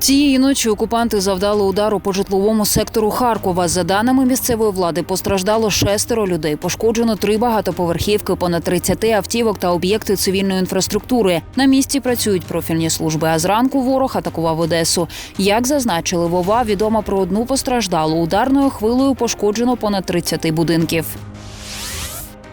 Цієї ночі окупанти завдали удару по житловому сектору Харкова. За даними місцевої влади, постраждало шестеро людей. Пошкоджено три багатоповерхівки, понад 30 автівок та об'єкти цивільної інфраструктури. На місці працюють профільні служби. А зранку ворог атакував Одесу. Як зазначили Вова, відомо про одну постраждалу. Ударною хвилею пошкоджено понад 30 будинків.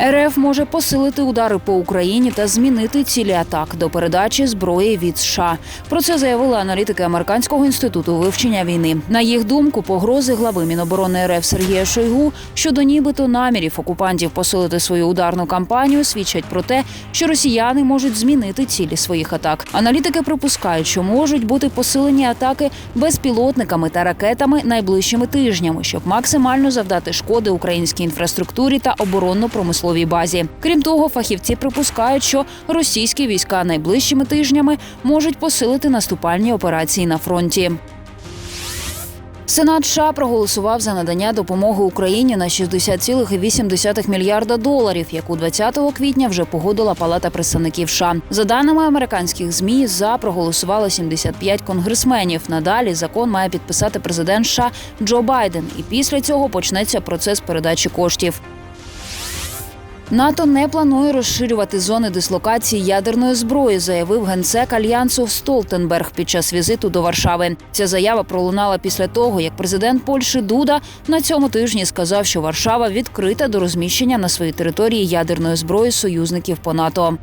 РФ може посилити удари по Україні та змінити цілі атак до передачі зброї від США. Про це заявили аналітики Американського інституту вивчення війни. На їх думку, погрози глави Міноборони РФ Сергія Шойгу щодо нібито намірів окупантів посилити свою ударну кампанію свідчать про те, що росіяни можуть змінити цілі своїх атак. Аналітики припускають, що можуть бути посилені атаки безпілотниками та ракетами найближчими тижнями, щоб максимально завдати шкоди українській інфраструктурі та оборонно-промисловій базі. Крім того, фахівці припускають, що російські війська найближчими тижнями можуть посилити наступальні операції на фронті. Сенат США проголосував за надання допомоги Україні на 60,8 мільярда доларів, яку 20 квітня вже погодила Палата представників США. За даними американських змі, за проголосувало 75 конгресменів. Надалі закон має підписати президент США Джо Байден, і після цього почнеться процес передачі коштів. НАТО не планує розширювати зони дислокації ядерної зброї, заявив генсек альянсу Столтенберг під час візиту до Варшави. Ця заява пролунала після того, як президент Польщі Дуда на цьому тижні сказав, що Варшава відкрита до розміщення на своїй території ядерної зброї союзників по НАТО.